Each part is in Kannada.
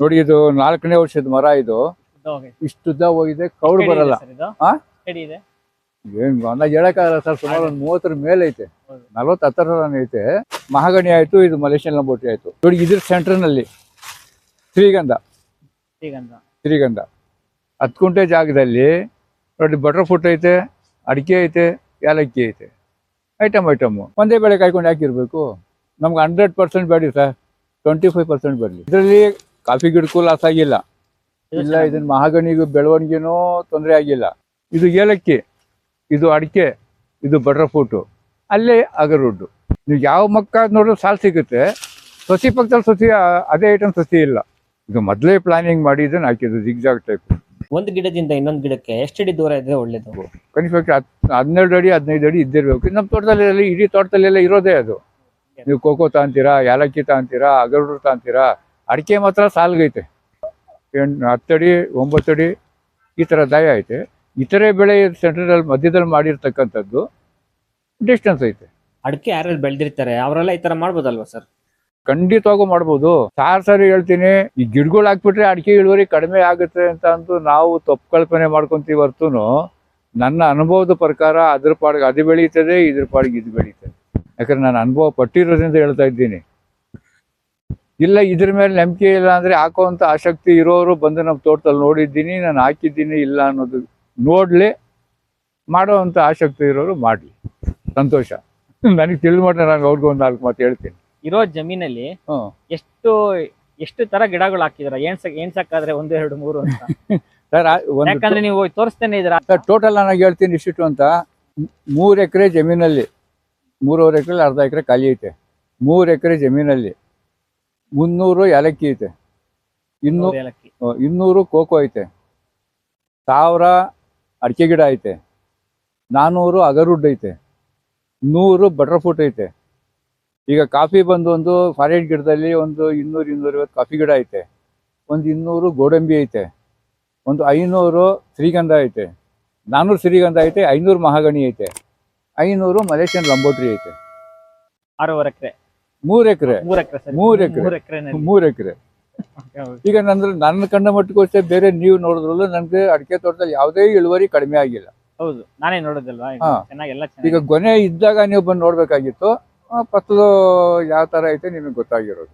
ನೋಡಿ ಇದು ನಾಲ್ಕನೇ ವರ್ಷದ ಮರ ಇದು. ಇಷ್ಟು ಇಷ್ಟುದ್ದ ಹೋಗಿದೆ ಕೌಡ್ ಬರಲ್ಲ. ಏನ್ ಅಂದಾಜ್ ಹೇಳಕ್ಕಾಗಲ್ಲ ಸರ್ ಸುಮಾರು ಒಂದು ಮೂವತ್ತರ ಮೇಲೆ ಐತೆ. ಹೌದು. ನಲ್ವತ್ತು ಹತ್ತರ ಐತೆ. ಮಹಾಗಣಿ ಆಯ್ತು ಇದು ಮಲೇಷಿಯನ್ ಲಂಬೋಟಿ ಆಯ್ತು. ನೋಡಿ ಇದ್ರ ಸೆಂಟರ್ನಲ್ಲಿ ಶ್ರೀಗಂಧ. ಶ್ರೀಗಂಧ. ಹತ್ತು ಕುಂಟೆ ಜಾಗದಲ್ಲಿ ನೋಡಿ ಬಟರ್ ಫುಟ್ ಐತೆ ಅಡಿಕೆ ಐತೆ ಏಲಕ್ಕಿ ಐತೆ. ಐಟಮ್ ಐಟಮ್ ಒಂದೇ ಬೆಳೆ ಕಾಯ್ಕೊಂಡು ಹಾಕಿರ್ಬೇಕು ನಮ್ಗೆ ಹಂಡ್ರೆಡ್ ಪರ್ಸೆಂಟ್ ಬೇಡಿ ಸರ್. ಟ್ವೆಂಟಿ ಫೈವ್ ಪರ್ಸೆಂಟ್ ಬರಲಿ ಇದರಲ್ಲಿ ಕಾಫಿ ಗಿಡಕ್ಕೂ ಲಾಸ್ ಆಗಿಲ್ಲ. ಇಲ್ಲ. ಇದನ್ನ ಮಹಾಗಣಿಗೂ ಬೆಳವಣಿಗೆನೂ ತೊಂದರೆ ಆಗಿಲ್ಲ. ಇದು ಏಲಕ್ಕಿ ಇದು ಅಡಿಕೆ ಇದು ಬಟರ್ ಫ್ರೂಟು ಅಲ್ಲೇ ಅಗರುಡ್ಡು ನೀವು ಯಾವ ಮಕ್ಕ ನೋಡಿದ್ರು ಸಾಲ್ ಸಿಗುತ್ತೆ. ಸಸಿ ಪಕ್ಕದಲ್ಲಿ ಸಸಿ ಅದೇ ಐಟಮ್ ಸಸಿ ಇಲ್ಲ. ಇದು ಮೊದಲೇ ಪ್ಲಾನಿಂಗ್ ಮಾಡಿ ಇದನ್ನ ಹಾಕಿದ್ದು ಜಿಗ್ಜಾಗ್ ಟೈಪ್ ಒಂದು ಗಿಡದಿಂದ ಇನ್ನೊಂದು ಗಿಡಕ್ಕೆ ಎಷ್ಟಡಿ ದೂರ ಇದ್ರೆ ಒಳ್ಳೇದು? ಕನಿಷ್ಠ ಹನ್ನೆರಡು ಅಡಿ ಹದಿನೈದು ಅಡಿ ಇದ್ದಿರ್ಬೇಕು. ನಮ್ಮ ತೋಟದಲ್ಲಿ ಇಡೀ ತೋಟದಲ್ಲೆಲ್ಲ ಇರೋದೇ ಅದು. ನೀವು ಕೋಕೋ ತಾಂತೀರಾ ಏಲಕ್ಕಿ ತಾಂತೀರಾ ಅಗರುಡು ತಗೊಂತೀರಾ ಅಡಿಕೆ ಮಾತ್ರ ಸಾಲ್ಗೈತೆ. ಎಂಟು ಹತ್ತಡಿ ಒಂಬತ್ತಡಿ ಈ ಥರ ದಾಯ ಐತೆ. ಇತರೆ ಬೆಳೆ ಸೆಂಟ್ರಲ್ಲಿ ಮಧ್ಯದಲ್ಲಿ ಮಾಡಿರ್ತಕ್ಕಂಥದ್ದು ಡಿಸ್ಟೆನ್ಸ್ ಐತೆ. ಅಡಿಕೆ ಯಾರ್ಯಾರು ಬೆಳೆದಿರ್ತಾರೆ ಅವರೆಲ್ಲ ಈ ತರ ಮಾಡ್ಬೋದಲ್ವಾ ಸರ್? ಖಂಡಿತವಾಗೂ ಮಾಡ್ಬೋದು. ಸಾರ್ ಸರಿ ಹೇಳ್ತೀನಿ ಈ ಗಿಡಗಳು ಹಾಕ್ಬಿಟ್ರೆ ಅಡಿಕೆ ಇಳುವರಿ ಕಡಿಮೆ ಆಗುತ್ತೆ ಅಂತ ಅಂದು ನಾವು ತಪ್ಪು ಕಲ್ಪನೆ ಮಾಡ್ಕೊಂತೀವಿ ಹೊರ್ತುನು ನನ್ನ ಅನುಭವದ ಪ್ರಕಾರ ಅದ್ರ ಪಾಡಿಗೆ ಅದು ಬೆಳೀತದೆ ಇದ್ರ ಪಾಡಿಗೆ ಇದು ಬೆಳೀತದೆ. ಯಾಕಂದ್ರೆ ನಾನು ಅನುಭವ ಪಟ್ಟಿರೋದ್ರಿಂದ ಹೇಳ್ತಾ ಇದ್ದೀನಿ. ಇಲ್ಲ ಇದ್ರ ಮೇಲೆ ನಂಬಿಕೆ ಇಲ್ಲ ಅಂದ್ರೆ ಹಾಕೋವಂಥ ಆಸಕ್ತಿ ಇರೋರು ಬಂದು ನಮ್ಮ ತೋಟದಲ್ಲಿ ನೋಡಿದ್ದೀನಿ ನಾನು ಹಾಕಿದ್ದೀನಿ ಇಲ್ಲ ಅನ್ನೋದು ನೋಡ್ಲಿ ಮಾಡೋವಂಥ ಆಸಕ್ತಿ ಇರೋರು ಮಾಡಲಿ. ಸಂತೋಷ. ನನಗೆ ತಿಳಿದು ಮಟ್ಟ ನಾನು ಅವ್ರಿಗೆ ಒಂದು ನಾಲ್ಕು ಮಾತು ಹೇಳ್ತೀನಿ. ಇರೋ ಜಮೀನಲ್ಲಿ ಎಷ್ಟು ಎಷ್ಟು ತರ ಗಿಡಗಳು ಹಾಕಿದ್ರ? ಏನ್ಸ ಏನ್ಸಕ್ಕಾದ್ರೆ ಒಂದು ಎರಡು ಮೂರು ಅಂತ? ಸರ್ ಯಾಕಂದ್ರೆ ನೀವು ತೋರಿಸ್ತೇನೆ ಇದ್ರ ಸರ್ ಟೋಟಲ್ ನಾನು ಹೇಳ್ತೀನಿ ಇಷ್ಟಿಟ್ಟು ಅಂತ. ಮೂರು ಎಕರೆ ಜಮೀನಲ್ಲಿ ಮೂರುವರೆ ಎಕರೆ ಅರ್ಧ ಎಕರೆ ಖಾಲಿ ಐತೆ. ಮೂರು ಎಕರೆ ಜಮೀನಲ್ಲಿ ಮುನ್ನೂರು ಏಲಕ್ಕಿ ಐತೆ. ಇನ್ನೂ ಏಲಕ್ಕಿ. ಇನ್ನೂರು ಕೋಕೋ ಐತೆ. ಸಾವಿರ ಅಡಿಕೆ ಗಿಡ ಐತೆ. ನಾನ್ನೂರು ಅಗರುಡ್ ಐತೆ. ನೂರು ಬಟರ್ ಫ್ರೂಟ್ ಐತೆ. ಈಗ ಕಾಫಿ ಬಂದು ಒಂದು ಫಾರೆಡ್ ಗಿಡದಲ್ಲಿ ಒಂದು ಇನ್ನೂರು ಇನ್ನೂರೈವತ್ತು ಕಾಫಿ ಗಿಡ ಐತೆ. ಒಂದು ಇನ್ನೂರು ಗೋಡಂಬಿ ಐತೆ. ಒಂದು ಐನೂರು ಶ್ರೀಗಂಧ ಐತೆ. ನಾನ್ನೂರು ಶ್ರೀಗಂಧ ಐತೆ ಐನೂರು ಮಹಾಗಣಿ ಐತೆ. ಐನೂರು ಮಲೇಷಿಯನ್ ಲಂಬೋಟ್ರಿ ಐತೆ. ಆರೂವರೆ ಎಕರೆ. ಮೂರು ಎಕರೆ. ಮೂರ್ ಎಕರೆ ಸರಿ. ಮೂರ್ ಎಕ್ರೆ. ಮೂರ್ ಎಕರೆ ಮೂರು ಎಕರೆ. ಈಗ ನಂದ್ರ ನನ್ನ ಕಂಡ ಮಟ್ಟಿಗೆ ಅಷ್ಟೇ ಬೇರೆ ನೀವು ನೋಡಿದ್ರಲ್ಲೂ ನನ್ಗೆ ಅಡಿಕೆ ತೋಟದಲ್ಲಿ ಯಾವುದೇ ಇಳುವರಿ ಕಡಿಮೆ ಆಗಿಲ್ಲ. ಹೌದು ನಾನೇ ನೋಡೋದಲ್ವಾ? ಈಗ ಗೊನೆ ಇದ್ದಾಗ ನೀವು ಬಂದು ನೋಡ್ಬೇಕಾಗಿತ್ತು. ಪತ್ಲು ಯಾವ ತರ ಐತೆ ನಿಮಗೆ ಗೊತ್ತಾಗಿರೋದು.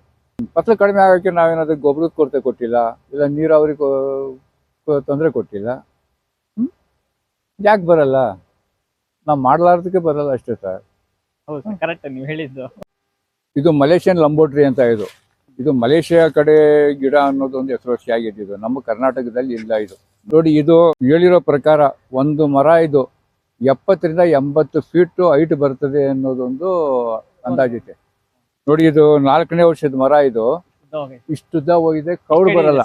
ಪತ್ಲು ಕಡಿಮೆ ಆಗಕ್ಕೆ ನಾವೇನಾದ್ರೂ ಗೊಬ್ಬರದ ಕೊರತೆ ಕೊಟ್ಟಿಲ್ಲ? ಇಲ್ಲ ನೀರಾವರಿ ತೊಂದರೆ ಕೊಟ್ಟಿಲ್ಲ? ಯಾಕೆ ಬರಲ್ಲ? ನಾವು ಮಾಡಲಾರ್ದಕ್ಕೆ ಬರಲ್ಲ ಅಷ್ಟೇ ಸರ್. ಹೌದು ಕರೆಕ್ಟ್ ನೀವು ಹೇಳಿದ್ದು. ಇದು ಮಲೇಷಿಯನ್ ಲಂಬೋಟ್ರಿ ಅಂತ ಇದು. ಇದು ಮಲೇಷಿಯಾ ಕಡೆ ಗಿಡ ಅನ್ನೋದು ಒಂದು ಹೆಸರುವಾಸಿ ಆಗಿದೆ ಇದು ನಮ್ಮ ಕರ್ನಾಟಕದಲ್ಲಿ ಇಲ್ಲ ಇದು. ನೋಡಿ ಇದು ಹೇಳಿರೋ ಪ್ರಕಾರ ಒಂದು ಮರ ಇದು ಎಪ್ಪತ್ತರಿಂದ ಎಂಬತ್ತು ಫೀಟ್ ಹೈಟ್ ಬರ್ತದೆ ಅನ್ನೋದೊಂದು ಇದೆ ನೋಡಿ ಇದು ನಾಲ್ಕನೇ ವರ್ಷದ ಮರ ಇದು. ಇಷ್ಟುದ ಇಷ್ಟುದ್ದ ಹೋಗಿದೆ ಕೌಡ್ ಬರಲ್ಲ.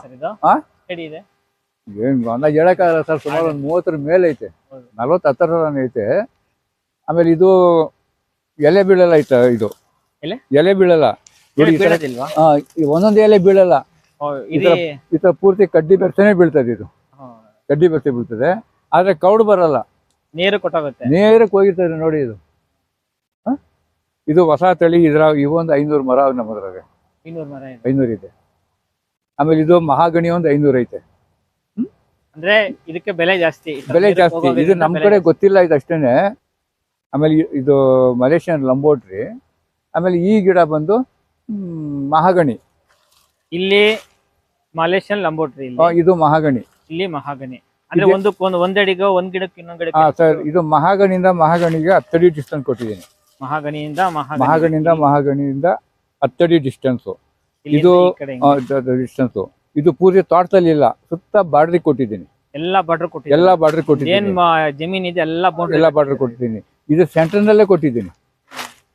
ಏನ್ ಅಂದಾಜ್ ಹೇಳಕ್ಕಾಗಲ್ಲ ಸರ್ ಸುಮಾರು ಒಂದು ಮೂವತ್ತರ ಮೇಲೆ ಐತೆ. ನಲ್ವತ್ತು ಹತ್ತರ ಐತೆ. ಆಮೇಲೆ ಇದು ಎಲೆ ಬೀಳಲ್ಲ ಐತೆ ಇದು. ಎಲೆ? ಬೀಳಲ್ಲ. ನೋಡಿ ಈ ತರ ಬೀಳೋದಿಲ್ವಾ? ಆ, ಈ ಒಂದೊಂದು ಎಲೆ ಬೀಳಲ್ಲ. ಓ, ಈ ಇದು ಈ ತರ ಪೂರ್ತಿ ಕಡ್ಡಿ ಬೆರ್ಸನೆ ಬೀಳ್ತದೆ ಇದು. ಹಾ. ಕಡ್ಡಿ ಬೆರ್ಸೆ ಬೀಳ್ತದೆ. ಆದ್ರೆ ಕೌಡ್ ಬರಲ್ಲ. ನೀರು ಕೊಟ್ಟೋಗುತ್ತೆ. ನೇರಕ್ಕೆ ಹೋಗಿರ್ತದೆ ನೋಡಿ ಇದು? ಇದು ಹೊಸ ತಳಿ ಇದ್ರ ಇವೊಂದು ಐನೂರು ಮರ ನಮ್ಮದ್ರಾಗ. ಇನ್ನೂರು ಮರ ಇದೆ. ಐನೂರು ಇದೆ. ಆಮೇಲೆ ಇದು ಮಹಾಗಣಿ ಒಂದು ಐನೂರು ಐತೆ. ಅಂದ್ರೆ ಇದಕ್ಕೆ ಬೆಲೆ ಜಾಸ್ತಿ ಈ ತರ ಬೆಲೆ ಜಾಸ್ತಿ. ಹೋಗೋದ್ರಿಂದ ಇದು ನಮ್ಮ ಬೆಲೆ ಕಡೆ ಗೊತ್ತಿಲ್ಲ ಇದು ಅಷ್ಟೇನೆ ಆಮೇಲೆ ಇ- ಇದು ಮಲೇಷಿಯನ್ ಲಂಬೋಟ್ರಿ ಆಮೇಲೆ ಈ ಗಿಡ ಬಂದು ಮಹಾಗಣಿ. ಇಲ್ಲಿ ಮಲೇಷಿಯನ್ ಲಂಬೋಟ್ರಿ ಇದು ಮಹಾಗಣಿ. ಇಲ್ಲಿ ಮಹಾಗಣಿ. ಅಂದ್ರೆ ಒಂದಕ್ಕೆ ಒಂದು ಒಂದಡಿಗೆ ಒಂದ್ ಗಿಡಕ್ಕೆ ಇನ್ನೊಂದ್ ಹಾ ಸರ್ ಇದು? ಮಹಾಗಣಿಯಿಂದ ಮಹಾಗಣಿಗೆ ಹತ್ತಡಿ ಡಿಸ್ಟೆನ್ಸ್ ಕೊಟ್ಟಿದ್ದೀನಿ. ಮಹಾಗಣಿಯಿಂದ ಮಹಾಗಣಿಯಿಂದ ಮಹಾಗಣಿಯಿಂದ ಹತ್ತಡಿ ಡಿಸ್ಟೆನ್ಸು ಇದು ಡಿಸ್ಟೆನ್ಸ್ ಇದು ಪೂರ್ತಿ ತೋಟದಲ್ಲಿ ಇಲ್ಲ ಸುತ್ತ ಬಾಡ್ರಿ ಕೊಟ್ಟಿದ್ದೀನಿ. ಎಲ್ಲಾ ಬಾರ್ಡರ್ ಕೊಟ್ಟಿದ್ದೀನಿ ಎಲ್ಲಾ ಬಾರ್ಡರ್ ಕೊಟ್ಟಿದ್ದೀನಿ. ಜಮೀನ್ ಇದೆ ಎಲ್ಲಾ ಎಲ್ಲಾ ಎಲ್ಲ ಬಾರ್ಡ್ರ್ ಕೊಟ್ಟಿದ್ದೀನಿ. ಇದು ಸೆಂಟರ್ನಲ್ಲೇ ಕೊಟ್ಟಿದ್ದೀನಿ.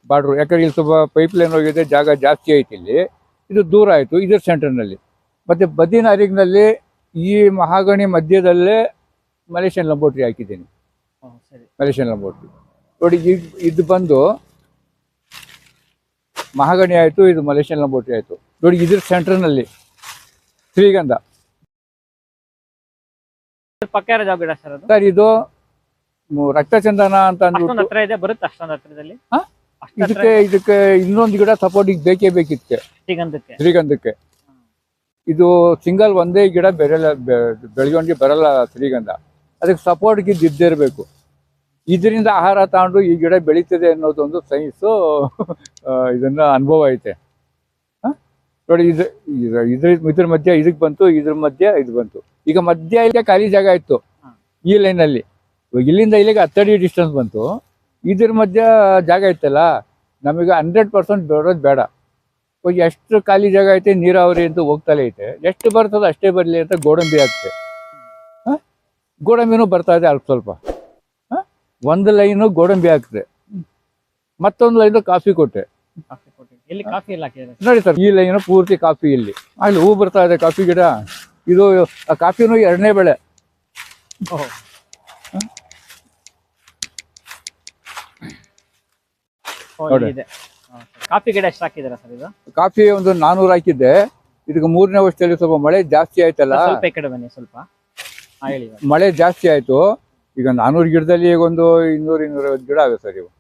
ಬಾರ್ಡ್ರು ಯಾಕಂದ್ರೆ ಇಲ್ಲಿ ಸ್ವಲ್ಪ ಪೈಪ್ ಲೈನ್ ಹೋಗಿದೆ ಜಾಗ ಜಾಸ್ತಿ ಐತಿ ಇಲ್ಲಿ. ಇದು ದೂರ ಆಯಿತು ಇದ್ರ ಸೆಂಟರ್ನಲ್ಲಿ ಮತ್ತೆ ಬದಿನ ಅರಿಗಿನಲ್ಲಿ ಈ ಮಹಾಗಣಿ ಮಧ್ಯದಲ್ಲೇ ಮಲೇಷಿಯನ್ ಲಂಬೋಟ್ರಿ ಹಾಕಿದ್ದೀನಿ. ಮಲೇಷಿಯನ್ ಲಂಬೋಟ್ರಿ ನೋಡಿ ಇದು ಬಂದು ಮಹಾಗಣಿ ಆಯಿತು ಇದು ಮಲೇಷಿಯನ್ ಲಂಬೋಟ್ರಿ ಆಯಿತು. ನೋಡಿ ಇದ್ರ ಸೆಂಟರ್ನಲ್ಲಿ ಶ್ರೀಗಂಧ. ಸರ್ ಇದು ರಕ್ತಚಂದನ ಅಂತ ಅಂದ್ಬಿಟ್ಟು ಇದೆ ಬರುತ್ತೆ ಅಷ್ಟೊಂದು ಹತ್ರದಲ್ಲಿ? ಇದಕ್ಕೆ ಇದಕ್ಕೆ ಇನ್ನೊಂದು ಗಿಡ ಸಪೋರ್ಟಿಗೆ ಬೇಕೇ ಬೇಕಿತ್ತು. ಶ್ರೀಗಂಧಕ್ಕೆ. ಶ್ರೀಗಂಧಕ್ಕೆ. ಇದು ಸಿಂಗಲ್ ಒಂದೇ ಗಿಡ ಬೆರಲ್ಲ ಬೆಳಗೊಂಡಿ ಬೆಳವಣಿಗೆ ಬರಲ್ಲ ಶ್ರೀಗಂಧ. ಅದಕ್ಕೆ ಸಪೋರ್ಟ್ಗೆ ಇದ್ದೇ ಇರಬೇಕು. ಇದರಿಂದ ಆಹಾರ ತಗೊಂಡು ಈ ಗಿಡ ಬೆಳೀತದೆ ಅನ್ನೋದೊಂದು ಸೈನ್ಸು ಇದನ್ನ ಅನುಭವ ಐತೆ. ಹ? ನೋಡಿ ಇದು ಇದು- ಇದ್ರ ಇದ್ರ ಮಧ್ಯೆ ಇದಕ್ಕೆ ಬಂತು ಇದ್ರ ಮಧ್ಯೆ ಇದು ಬಂತು. ಈಗ ಮಧ್ಯ ಇಲ್ಲೇ ಖಾಲಿ ಜಾಗ ಇತ್ತು. ಈ ಲೈನಲ್ಲಿ ಇಲ್ಲಿಂದ ಇಲ್ಲಿಗೆ ಹತ್ತಡಿ ಡಿಸ್ಟೆನ್ಸ್ ಬಂತು. ಇದ್ರ ಮಧ್ಯ ಜಾಗ ಐತಲ್ಲ ನಮಗೆ ಹಂಡ್ರೆಡ್ ಪರ್ಸೆಂಟ್ ಬರೋದು ಬೇಡ. ಎಷ್ಟು ಖಾಲಿ ಜಾಗ ಐತೆ ನೀರಾವರಿ ಅಂತ ಹೋಗ್ತಲೇ ಐತೆ. ಎಷ್ಟು ಬರ್ತದೆ ಅಷ್ಟೇ ಬರಲಿ ಅಂತ ಗೋಡಂಬಿ ಆಗ್ತದೆ. ಹಾ? ಗೋಡಂಬಿನೂ ಬರ್ತಾ ಇದೆ ಅಲ್ಪ ಸ್ವಲ್ಪ. ಹ? ಒಂದು ಲೈನು ಗೋಡಂಬಿ ಆಗ್ತದೆ ಮತ್ತೊಂದು ಲೈನು ಕಾಫಿ ಕೊಟ್ಟೆ. ನೋಡಿ ಸರ್ ಈ ಲೈನು ಪೂರ್ತಿ ಕಾಫಿ ಇಲ್ಲಿ. ಅಲ್ಲಿ ಹೂ ಬರ್ತಾ ಇದೆ ಕಾಫಿ ಗಿಡ. ಇದು ಆ ಕಾಫಿನೂ ಎರಡನೇ ಬೆಳೆ ಓಹೋ ಓ, ನೋಡಿ. ಇದೆ. ಕಾಫಿ ಗಿಡ ಎಷ್ಟು ಹಾಕಿದ್ದೀರಾ ಸರ್ ಇದು? ಕಾಫಿ ಒಂದು ನಾನೂರು ಹಾಕಿದ್ದೆ. ಇದಕ್ಕೆ ಮೂರನೇ ವರ್ಷದಲ್ಲಿ ಸ್ವಲ್ಪ ಮಳೆ ಜಾಸ್ತಿ ಆಯ್ತಲ್ಲ. ಸ್ವಲ್ಪ ಈ ಕಡೆ ಬನ್ನಿ ಸ್ವಲ್ಪ. ಹಾ ಹೇಳಿ ಇವಾಗ. ಮಳೆ ಜಾಸ್ತಿ ಆಯ್ತು. ಈಗ ನಾನೂರು ಗಿಡದಲ್ಲಿ ಈಗ ಒಂದು ಇನ್ನೂರು ಇನ್ನೂರೈವತ್ತು ಗಿಡ ಆಗುತ್ತೆ ಸರ್ ಇವು.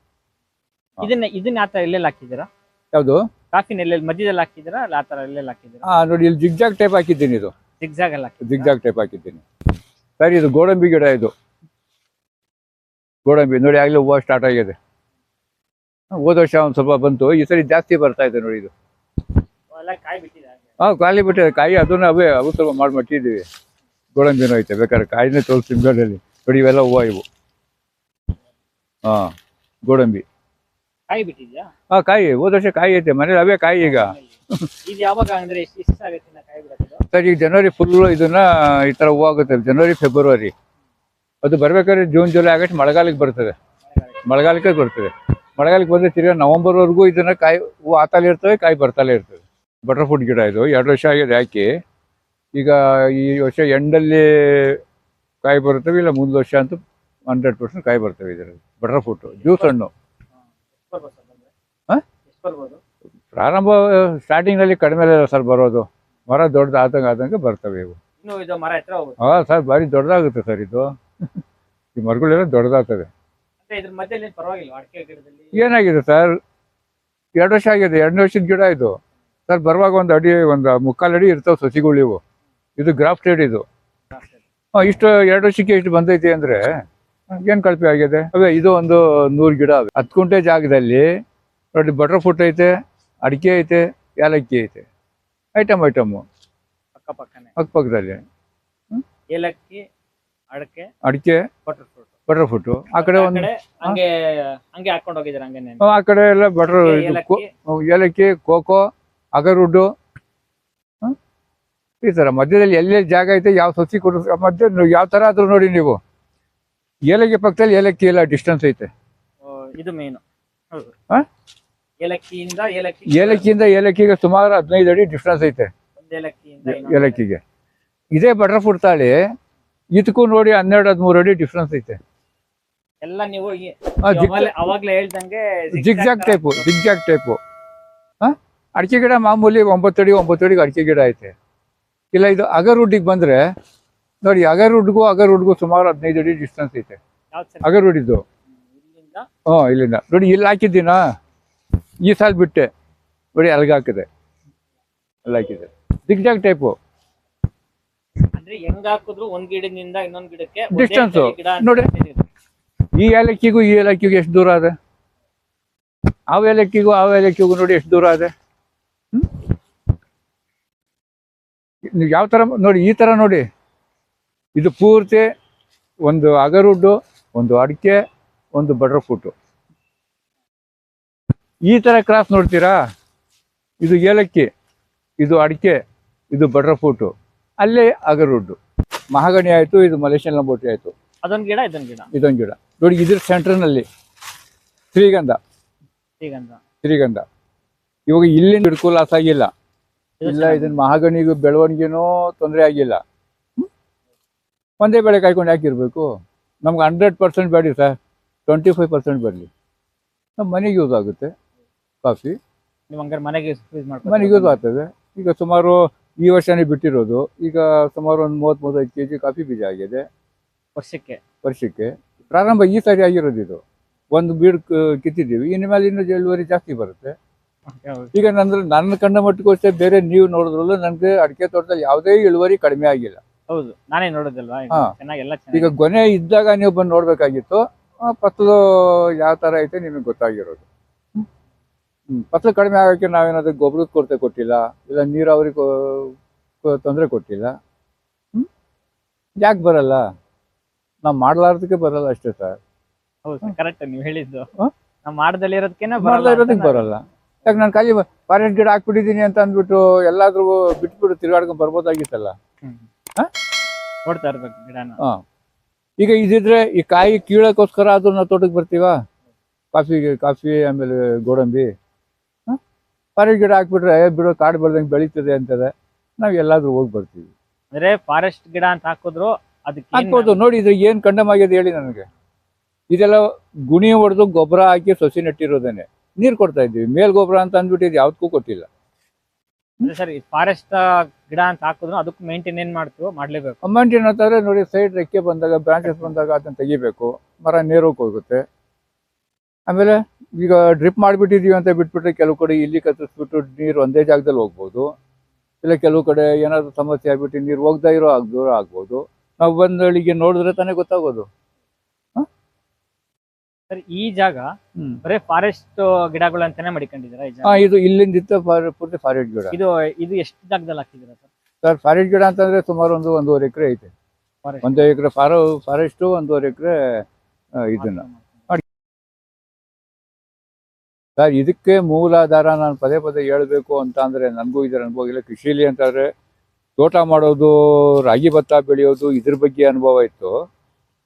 ಇದನ್ನ ಇದನ್ನ ಆತರ ಎಲ್ಲೆಲ್ಲಿ ಹಾಕಿದ್ದೀರಾ? ಯಾವುದು? ಕಾಫಿನ ಎಲ್ಲೆಲ್ಲಿ ಮಧ್ಯದಲ್ಲಿ ಹಾಕಿದ್ದೀರಾ? ಅಲ್ಲ ಆತರ ಎಲ್ಲೆಲ್ಲಿ ಹಾಕಿದ್ದೀರಾ? ಹಾ ನೋಡಿ ಇಲ್ಲಿ ಜಿಗ್ಜಾಗ್ ಟೈಪ್ ಹಾಕಿದ್ದೀನಿ ಇದು. ಜಿಗ್ಜಾಗ್ ಎಲ್ಲ ಹಾಕಿದ್ದೀರಾ? ಜಿಗ್ಜಾಗ್ ಟೈಪ್ ಹಾಕಿದ್ದೀನಿ. ಸರ್ ಇದು ಗೋಡಂಬಿ ಗಿಡ ಇದು. ಗೋಡಂಬಿ ನೋಡಿ ಆಗ್ಲೇ ಹೂವು ಸ್ಟಾರ್ಟ್ ಆಗಿದೆ. ಹೋದ ವರ್ಷ ಒಂದು ಸ್ವಲ್ಪ ಬಂತು. ಈ ಸರಿ ಜಾಸ್ತಿ ಬರ್ತಾ ಇದೆ ನೋಡಿ ಇದು. ಹಾ ಕಾಯಿ ಬಿಟ್ಟಿದೆ ಖಾಲಿ ಕಾಯಿ ಅದನ್ನ ಅವೇ ಅವು ಸ್ವಲ್ಪ ಮಾಡಿ ಮಟ್ಟಿದ್ದೀವಿ. ಗೋಡಂಬಿನೂ ಐತೆ ಬೇಕಾದ್ರೆ ಕಾಯಿನೇ ತೋರಿಸ್ತೀನಿ ಗೋಡಲ್ಲಿ ನೋಡಿ ಇವೆಲ್ಲ ಹೂವು ಇವು. ಹಾಂ ಗೋಡಂಬಿ. ಕಾಯಿ ಬಿಟ್ಟಿದ್ಯಾ? ಹಾಂ ಕಾಯಿ. ಹೋದ ವರ್ಷ ಕಾಯಿ ಐತೆ. ಮನೇಲಿ ಅವೇ ಕಾಯಿ ಈಗ. ಸರ್ ಈಗ ಜನವರಿ ಫುಲ್ ಇದನ್ನ ಈ ಥರ ಹೂವು ಆಗುತ್ತೆ. ಜನವರಿ ಫೆಬ್ರವರಿ. ಅದು ಬರ್ಬೇಕಾದ್ರೆ ಜೂನ್ ಜುಲೈ ಆಗಸ್ಟ್ ಮಳೆಗಾಲಕ್ಕೆ ಬರ್ತದೆ. ಮಳೆಗಾಲಕ್ಕೆ ಬರ್ತದೆ. ಮಳೆಗಾಲಕ್ಕೆ ಬಂದ್ರೆ ತಿರ್ಗಾ ನವಂಬರ್ವರೆಗೂ ಇದನ್ನ ಕಾಯಿ ಹೂ ಆತಲೇ ಇರ್ತವೆ ಕಾಯಿ ಬರ್ತಲೇ ಇರ್ತವೆ. ಬಟರ್ ಫ್ರೂಟ್ ಗಿಡ ಇದು. ಎರಡು ವರ್ಷ ಆಗಿದೆ ಹಾಕಿ. ಈಗ ಈ ವರ್ಷ ಎಂಡಲ್ಲಿ ಕಾಯಿ ಬರ್ತವೆ ಇಲ್ಲ ಮುಂದೆ ವರ್ಷ ಅಂತೂ ಹಂಡ್ರೆಡ್ ಪರ್ಸೆಂಟ್ ಕಾಯಿ ಬರ್ತವೆ ಇದರಲ್ಲಿ. ಬಟರ್ ಫ್ರೂಟ್ ಜ್ಯೂಸ್ ಹಣ್ಣು. ಹಾ? ಪ್ರಾರಂಭ ಸ್ಟಾರ್ಟಿಂಗ್ನಲ್ಲಿ ಕಡಿಮೆ ಸರ್ ಬರೋದು. ಮರ ದೊಡ್ಡದು ಆದಂಗೆ ಆದಂಗೆ ಬರ್ತವೆ ಇವು. ಹಾಂ ಸರ್ ಭಾರಿ ದೊಡ್ಡದಾಗುತ್ತೆ ಸರ್ ಇದು. ಈ ಮರಗಳೆಲ್ಲ ದೊಡ್ಡದಾಗ್ತದೆ ಇದ್ರ ಮಧ್ಯದಲ್ಲಿ ಏನ್ ಪರವಾಗಿಲ್ಲ ಅಡಿಕೆ ಗಿಡದಲ್ಲಿ. ಏನಾಗಿದೆ ಸರ್? ಎರಡು ವರ್ಷ ಆಗಿದೆ ಎರಡನೇ ವರ್ಷದ ಗಿಡ ಇದು. ಸರ್ ಬರುವಾಗ ಒಂದು ಅಡಿ ಒಂದು ಮುಕ್ಕಾಲು ಅಡಿ ಇರ್ತಾವೆ ಸಸಿಗಳು ಇವು. ಇದು ಗ್ರಾಫ್ಟೆಡ್ ಇದು. ಹಾಂ ಇಷ್ಟು ಎರಡು ವರ್ಷಕ್ಕೆ ಇಷ್ಟು ಬಂದೈತಿ ಅಂದ್ರೆ ಏನು ಕಳಪೆ ಆಗಿದೆ? ಅವೇ ಇದು ಒಂದು ನೂರು ಗಿಡ ಅವೆ. ಹತ್ತು ಕುಂಟೆ ಜಾಗದಲ್ಲಿ ನೋಡಿ ಬಟರ್ ಫುಟ್ ಐತೆ ಅಡಿಕೆ ಐತೆ ಏಲಕ್ಕಿ ಐತೆ. ಐಟಮ್ ಐಟಮ್ ಪಕ್ಕ ಪಕ್ಕನೆ ಅಕ್ಕಪಕ್ಕದಲ್ಲಿ ಏಲಕ್ಕಿ ಅಡಕೆ ಅಡಿಕೆ. ಬಟರ್ ಫ್ರೂಟ್ ಬಟರ್ ಫುಟ್ ಆ ಕಡೆ ಒಂದು ಹಂಗೆ ಹಂಗೆ ಹಾಕೊಂಡು ಹೋಗಿದ್ದಾರೆ ಹಂಗೇನೆ ಆ ಕಡೆ ಎಲ್ಲ ಬಟರ್ ಏಲಕ್ಕಿ. ಕೋಕೋ ಅಗರುಡ್ಡು? ಈ ತರ ಮಧ್ಯದಲ್ಲಿ ಎಲ್ಲೆಲ್ಲಿ ಜಾಗ ಐತೆ ಯಾವ ಸಸಿ ಕೊಡ ಮಧ್ಯ ಯಾವ ತರ ಆದ್ರೂ ನೋಡಿ ನೀವು. ಏಲಕ್ಕಿ ಪಕ್ಕದಲ್ಲಿ ಏಲಕ್ಕಿ ಎಲ್ಲ ಡಿಸ್ಟೆನ್ಸ್ ಐತೆ. ಇದು ಮೇನ್ ಏಲಕ್ಕಿಯಿಂದ ಏಲಕ್ಕಿ ಏಲಕ್ಕಿಯಿಂದ ಏಲಕ್ಕಿಗೆ ಸುಮಾರು ಹದಿನೈದು ಅಡಿ ಡಿಸ್ಟೆನ್ಸ್ ಐತೆ. ಏಲಕ್ಕಿಗೆ. ಇದೇ ಬಟರ್ ಫುಡ್ ತಾಳಿ ಇದಕ್ಕೂ ನೋಡಿ ಹನ್ನೆರಡು ಹದಿಮೂರು ಅಡಿ ಡಿಫ್ರೆನ್ಸ್ ಐತೆ. ಎಲ್ಲ ನೀವು ಅವಾಗ್ಲೇ- ಹೇಳ್ದಂಗೆ ಜಿಗ್ಜಾಗ್ ಟೈಪು ಜಿಗ್ಜಾಗ್ ಟೈಪು ಅಡಿಕೆ ಗಿಡ ಮಾಮೂಲಿ ಒಂಬತ್ತು ಅಡಿ ಒಂಬತ್ತು ಅಡಿಗೆ ಅಡಿಕೆ ಗಿಡ ಐತೆ. ಇಲ್ಲ ಇದು ಅಗರ್ವುಡ್ಡಿಗೆ ಬಂದ್ರೆ ನೋಡಿ ಅಗರ್ವುಡ್ಗೂ ಅಗರ್ವುಡ್ಗೂ ಸುಮಾರು ಹದಿನೈದು ಅಡಿ ಡಿಸ್ಟೆನ್ಸ್ ಐತೆ. ಅಗರ್ ಅಗರ್ವುಡ್ ಇದು ಹ್ಞೂ ಇಲ್ಲಿಂದ. ನೋಡಿ ಇಲ್ಲಿ ಹಾಕಿದ್ದೀನಾ? ಈ ಸಾಲ ಬಿಟ್ಟೆ. ನೋಡಿ ಅಲ್ಗ ಹಾಕಿದೆ. ಅಲ್ಲಿ ಹಾಕಿದೆ. ಜಿಗ್ಜಾಗ್ ಟೈಪು ಅಂದ್ರೆ ಹೆಂಗ್ ಹಾಕಿದ್ರು? ಒಂದ್ ಗಿಡದಿಂದ ಇನ್ನೊಂದ್ ಗಿಡಕ್ಕೆ ಡಿಸ್ಟೆನ್ಸ್ ನೋಡಿ. ಈ ಏಲಕ್ಕಿಗೂ ಈ ಏಲಕ್ಕಿಗೂ ಎಷ್ಟು ದೂರ ಅದೆ? ಆ ಏಲಕ್ಕಿಗೂ ಆ ಏಲಕ್ಕಿಗೂ ನೋಡಿ ಎಷ್ಟು ದೂರ ಅದೆ? ಯಾವ ಥರ ನೋಡಿ ಈ ಥರ ನೋಡಿ. ಇದು ಪೂರ್ತಿ ಒಂದು ಅಗರುಡ್ಡು ಒಂದು ಅಡಿಕೆ ಒಂದು ಬಟರ್ ಫುಟ್ಟು ಈ ಥರ ಕ್ರಾಸ್ ನೋಡ್ತೀರಾ? ಇದು ಏಲಕ್ಕಿ ಇದು ಅಡಿಕೆ ಇದು ಬಟರ್ ಫುಟ್ಟು ಅಲ್ಲೇ ಅಗರುಡ್ಡು. ಮಹಾಗಣಿ ಆಯಿತು ಇದು ಮಲೇಷಿಯನ್ ಲಂಬೋಟಿ ಆಯಿತು. ಅದೊಂದು ಗಿಡ ಇದೊಂದು ಗಿಡ. ಇದೊಂದು ಗಿಡ. ನೋಡಿ ಇದ್ರ ಸೆಂಟರ್ನಲ್ಲಿ ಶ್ರೀಗಂಧ. ಶ್ರೀಗಂಧ. ಶ್ರೀಗಂಧ. ಇವಾಗ ಇಲ್ಲಿಂದ ಗಿಡಕ್ಕೂ ಲಾಸ್ ಆಗಿಲ್ಲ. ಇಲ್ಲ. ಇದನ್ನ ಮಹಾಗಣಿಗೂ ಬೆಳವಣಿಗೆನೂ ತೊಂದರೆ ಆಗಿಲ್ಲ. ಒಂದೇ ಬೆಳೆ ಕಾಯ್ಕೊಂಡು ಹಾಕಿರ್ಬೇಕು. ನಮ್ಗೆ ಹಂಡ್ರೆಡ್ ಪರ್ಸೆಂಟ್ ಬೇಡಿ ಸರ್. ಟ್ವೆಂಟಿ ಫೈವ್ ಪರ್ಸೆಂಟ್ ಬರಲಿ ನಮ್ಮ ಮನೆಗೆ ಯೂಸ್ ಆಗುತ್ತೆ ಕಾಫಿ ನೀವು ಹಂಗಾರೆ ಮನೆಗೆ ಮನೆಗೆ ಯೂಸ್ ಆಗ್ತದೆ. ಈಗ ಸುಮಾರು ಈ ವರ್ಷನೇ ಬಿಟ್ಟಿರೋದು. ಈಗ ಸುಮಾರು ಒಂದು ಮೂವತ್ತ್ ಮೂವತ್ತೈದು ಕೆ ಜಿ ಕಾಫಿ ಬೀಜ ಆಗಿದೆ. ವರ್ಷಕ್ಕೆ? ವರ್ಷಕ್ಕೆ. ಪ್ರಾರಂಭ ಈ ಸಾರಿ ಆಗಿರೋದು ಇದು. ಒಂದು ಬೀಡ್ ಕಿತ್ತಿದ್ದೀವಿ. ಇನ್ನು ಮೇಲೆ ಇನ್ನೂ ಇಳುವರಿ ಜಾಸ್ತಿ ಬರುತ್ತೆ. ಈಗ ನಂದ್ರೆ ನನ್ನ ಕಂಡ ಮಟ್ಟಿಗೂ ಅಷ್ಟೇ ಬೇರೆ ನೀವು ನೋಡಿದ್ರಲ್ಲ ನನಗೆ ಅಡಿಕೆ ತೋಟದಲ್ಲಿ ಯಾವುದೇ ಇಳುವರಿ ಕಡಿಮೆ ಆಗಿಲ್ಲ. ಹೌದು. ನಾನೇ ನೋಡೋದಲ್ವಾ? ಈಗ ಗೊನೆ ಇದ್ದಾಗ ನೀವು ಬಂದು ನೋಡ್ಬೇಕಾಗಿತ್ತು. ಪತ್ಲು ಯಾವ ತರ ಐತೆ ನಿಮಗೆ ಗೊತ್ತಾಗಿರೋದು. ಹ್ಮ್. ಕಡಿಮೆ ಆಗಕ್ಕೆ ನಾವೇನಾದ್ರೂ ಗೊಬ್ಬರದ ಕೊರತೆ ಕೊಟ್ಟಿಲ್ಲ? ಇಲ್ಲ ನೀರಾವರಿ ತೊಂದರೆ ಕೊಟ್ಟಿಲ್ಲ? ಹ್ಮ್. ಯಾಕೆ ಬರಲ್ಲ? ನಾವು ಮಾಡಲಾರ್ದಕ್ಕೆ ಬರಲ್ಲ ಅಷ್ಟೇ ಸರ್ ಹೌದು ಕರೆಕ್ಟ್ ನೀವು ಹೇಳಿದ್ದು? ನಾವು ಮಾಡ್ದಲ್ಲಿ ಇರೋದಕ್ಕೇನೆ ಮಾಡ್ತಾ ಇರೋದಕ್ಕೆ ಬರಲ್ಲ. ಯಾಕೆ ನಾನು ಖಾಲಿ ಫಾರೆಸ್ಟ್ ಗಿಡ ಹಾಕ್ಬಿಟ್ಟಿದ್ದೀನಿ ಅಂತ ಅಂದ್ಬಿಟ್ಟು ಎಲ್ಲಾದ್ರೂ ಬಿಟ್ಬಿಟ್ಟು ತಿರುಗಾಡ್ಕೊಂಡು ಬರ್ಬೋದಾಗಿತ್ತಲ್ಲ? ನೋಡ್ತಾ ಇರ್ಬೇಕು ಗಿಡನ. ಈಗ ಇದಿದ್ರೆ ಈ ಕಾಯಿ ಕೀಳಕ್ಕೋಸ್ಕರ ಆದ್ರೂ ನಾವು ತೋಟಕ್ಕೆ ಬರ್ತೀವಾ? ಕಾಫಿ ಕಾಫಿ ಆಮೇಲೆ ಗೋಡಂಬಿ. ಫಾರೆಸ್ಟ್ ಗಿಡ ಹಾಕ್ಬಿಟ್ರೆ ಬಿಡೋ ಬಿಡು ಕಾಡು ಬೆಳ್ದಂಗೆ ಬೆಳೀತದೆ ಅಂತಾರೆ. ನಾವು ಎಲ್ಲಾದ್ರೂ ಹೋಗಿ ಬರ್ತೀವಿ. ಅಂದ್ರೆ ಫಾರೆಸ್ಟ್ ಗಿಡ ಅಂತ ಹಾಕಿದ್ರು ಅದಕ್ಕೆ ಹಾಕ್ಬೋದು ನೋಡಿ ಇದ್ರ ಏನ್ ಕಂಡಮಾಗಿದೆ ಹೇಳಿ ನನಗೆ. ಇದೆಲ್ಲ ಗುಣಿ ಹೊಡೆದು ಗೊಬ್ಬರ ಹಾಕಿ ಸಸಿ ನೆಟ್ಟಿರೋದೇನೆ. ನೀರು ಕೊಡ್ತಾ ಇದ್ದೀವಿ. ಮೇಲ್ ಗೊಬ್ಬರ ಅಂತ ಅಂದ್ಬಿಟ್ಟು ಇದು ಯಾವ್ದಕ್ಕೂ ಕೊಟ್ಟಿಲ್ಲ ಸರ್ ಫಾರೆಸ್ಟ್ ಗಿಡ ಅಂತ ಹಾಕಿದ್ರು ಅದಕ್ಕೆ ಮೇಂಟೈನ್ ಏನ್ ಮಾಡ್ತು ಮಾಡ್ಲೇಬೇಕು. ಮೇಂಟೈನ್ ಅಂತಂದ್ರೆ ನೋಡಿ ಸೈಡ್ ರೆಕ್ಕೆ ಬಂದಾಗ ಬ್ರಾಂಚಸ್ ಬಂದಾಗ ಅದನ್ನ ತೆಗಿಬೇಕು. ಮರ ನೀರು ಹೋಗುತ್ತೆ. ಆಮೇಲೆ ಈಗ ಡ್ರಿಪ್ ಮಾಡಿಬಿಟ್ಟಿದೀವಿ ಅಂತ ಬಿಟ್ಬಿಟ್ರೆ ಕೆಲವು ಕಡೆ ಇಲ್ಲಿ ಕತ್ತರಿಸ್ಬಿಟ್ಟು ನೀರು ಒಂದೇ ಜಾಗದಲ್ಲಿ ಹೋಗ್ಬೋದು. ಇಲ್ಲ ಕೆಲವು ಕಡೆ ಏನಾದ್ರು ಸಮಸ್ಯೆ ಆಗ್ಬಿಟ್ಟು ನೀರು ಹೋಗ್ತಾ ಇರೋ ದೂರ ಆಗ್ಬೋದು. ನಾವು ಬಂದು ಅಲ್ಲಿಗೆ ನೋಡಿದ್ರೆ ತಾನೇ ಗೊತ್ತಾಗೋದು. ಸರ್ ಈ ಜಾಗ ಹ್ಮ್. ಬರೀ ಫಾರೆಸ್ಟ್ ಗಿಡಗಳು ಅಂತಾನೆ ಮಡಿಕೊಂಡಿದ್ದೀರಾ ಈ ಜಾಗ? ಹಾ ಇದು ಇಲ್ಲಿಂದ ಇತ್ತ ಫಾರ್- ಪೂರ್ತಿ ಫಾರೆಸ್ಟ್ ಗಿಡ. ಇದು ಇದು ಎಷ್ಟು ಜಾಗದಲ್ಲಿ ಹಾಕಿದ್ದೀರಾ ಸರ್? ಸರ್ ಫಾರೆಸ್ಟ್ ಗಿಡ ಅಂತಂದ್ರೆ ಸುಮಾರು ಒಂದು ಒಂದೂವರೆ ಎಕರೆ ಐತೆ. ಒಂದು ಎಕರೆ ಫಾರ ಫಾರೆಸ್ಟು ಒಂದೂವರೆ ಎಕರೆ ಇದನ್ನ. ಸರ್ ಇದಕ್ಕೆ ಮೂಲಾಧಾರ ನಾನು ಪದೇ ಪದೇ ಹೇಳಬೇಕು ಅಂತ ಅಂದ್ರೆ ನನಗೂ ಇದರ ಅನುಭವ ಇಲ್ಲ. ಕೃಷಿಲಿ ಅಂತಂದ್ರೆ ತೋಟ ಮಾಡೋದು, ರಾಗಿ ಭತ್ತ ಬೆಳೆಯೋದು ಇದ್ರ ಬಗ್ಗೆ ಅನುಭವ ಇತ್ತು.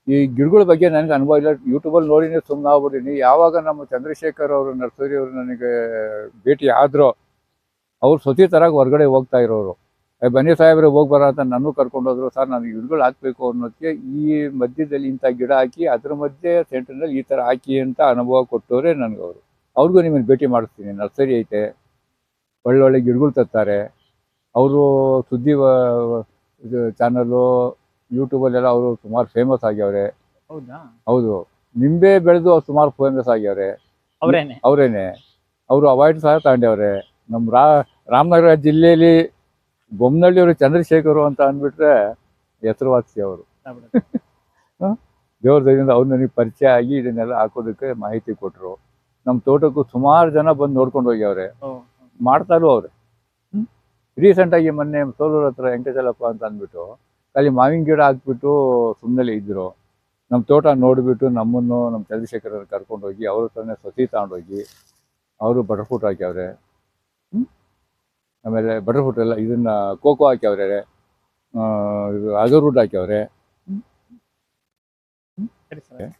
ಈ ಗಿಡಗಳ ಬಗ್ಗೆ ನನಗೆ ಅನುಭವ ಇಲ್ಲ. ಯೂಟ್ಯೂಬಲ್ಲಿ ನೋಡಿನೇ ಸುಮ್ಮನೆ ಆಗ್ಬಿಟ್ಟಿನಿ ಯಾವಾಗ ನಮ್ಮ ಚಂದ್ರಶೇಖರ್ ಅವರು, ನರ್ಸರಿ ಅವರು ನನಗೆ ಭೇಟಿ ಆದರೂ, ಅವ್ರು ಸತಿ ಥರ ಹೊರಗಡೆ ಹೋಗ್ತಾ ಇರೋರು. ಬನ್ನಿ ಸಾಹೇಬ್ರೆ, ಹೋಗಿ ಬರ ಅಂತ ನನ್ನೂ ಕರ್ಕೊಂಡೋದ್ರು ಸರ್, ನಾನು ಗಿಡಗಳು ಹಾಕ್ಬೇಕು ಅನ್ನೋದಕ್ಕೆ ಈ ಮಧ್ಯದಲ್ಲಿ ಇಂಥ ಗಿಡ ಹಾಕಿ, ಅದ್ರ ಮಧ್ಯೆ ಸೆಂಟ್ರಲ್ಲಿ ಈ ಥರ ಹಾಕಿ ಅಂತ ಅನುಭವ ಕೊಟ್ಟವ್ರೆ ನನಗೆ ಅವರು ಅವ್ರಿಗೂ ನಿಮ್ಮನ್ನು ಭೇಟಿ ಮಾಡಿಸ್ತೀನಿ. ನರ್ಸರಿ ಐತೆ. ಒಳ್ಳೊಳ್ಳೆ ಗಿಡಗಳು ತರ್ತಾರೆ. ಅವರು ಸುದ್ದಿ ಚಾನಲ್ಲು ಯೂಟ್ಯೂಬಲ್ಲೆಲ್ಲ ಅವರು ಸುಮಾರು ಫೇಮಸ್ ಆಗ್ಯವ್ರೆ ಹೌದಾ? ಹೌದು. ನಿಂಬೆ ಬೆಳೆದು ಅವ್ರು ಸುಮಾರು ಫೇಮಸ್ ಆಗ್ಯವ್ರೆ ಅವ್ರೇನೆ? ಅವರೇನೆ. ಅವರು ಅವಾರ್ಡ್ ಸಹ ತಗೊಂಡವ್ರೆ. ನಮ್ಮ ರಾ ರಾಮನಗರ ಜಿಲ್ಲೆಯಲ್ಲಿ ಬೊಮ್ಮನಹಳ್ಳಿಯವರು ಚಂದ್ರಶೇಖರ್ ಅಂತ ಅಂದ್ಬಿಟ್ರೆ ಹೆಸರುವಾಸಿ ಅವರು. ದೇವ್ರ ದಯದಿಂದ ಅವ್ರು ನನಗೆ ಪರಿಚಯ ಆಗಿ ಇದನ್ನೆಲ್ಲ ಹಾಕೋದಕ್ಕೆ ಮಾಹಿತಿ ಕೊಟ್ಟರು ನಮ್ಮ ತೋಟಕ್ಕೂ ಸುಮಾರು ಜನ ಬಂದು ನೋಡ್ಕೊಂಡು ಹೋಗ್ಯವ್ರೆ. ಮಾಡ್ತಾರು ಅವ್ರೆ. ರೀಸೆಂಟಾಗಿ ಮೊನ್ನೆ ಸೋಲೂರ್ ಹತ್ರ ವೆಂಕಟೇಶಲಪ್ಪ ಅಂತ ಅಂದ್ಬಿಟ್ಟು ಅಲ್ಲಿ ಮಾವಿನ ಗಿಡ ಹಾಕ್ಬಿಟ್ಟು ಸುಮ್ಮನೆ ಇದ್ದರು ನಮ್ಮ ತೋಟ ನೋಡಿಬಿಟ್ಟು ನಮ್ಮನ್ನು ನಮ್ಮ ಚಂದ್ರಶೇಖರ್ ಕರ್ಕೊಂಡು ಹೋಗಿ ಅವ್ರ ಹತ್ರನೇ ಸಸಿ ತಗೊಂಡೋಗಿ ಅವರು ಬಟರ್ ಫ್ರೂಟ್ ಹಾಕ್ಯವ್ರೆ ಆಮೇಲೆ ಬಟರ್ ಫ್ರೂಟ್ ಎಲ್ಲ ಇದನ್ನ ಕೋಕೋ ಹಾಕ್ಯವ್ರೆ. ಇದು ಅಗರ್ವುಡ್ ಹಾಕ್ಯವ್ರೆ. ಸರಿ ಸರ್.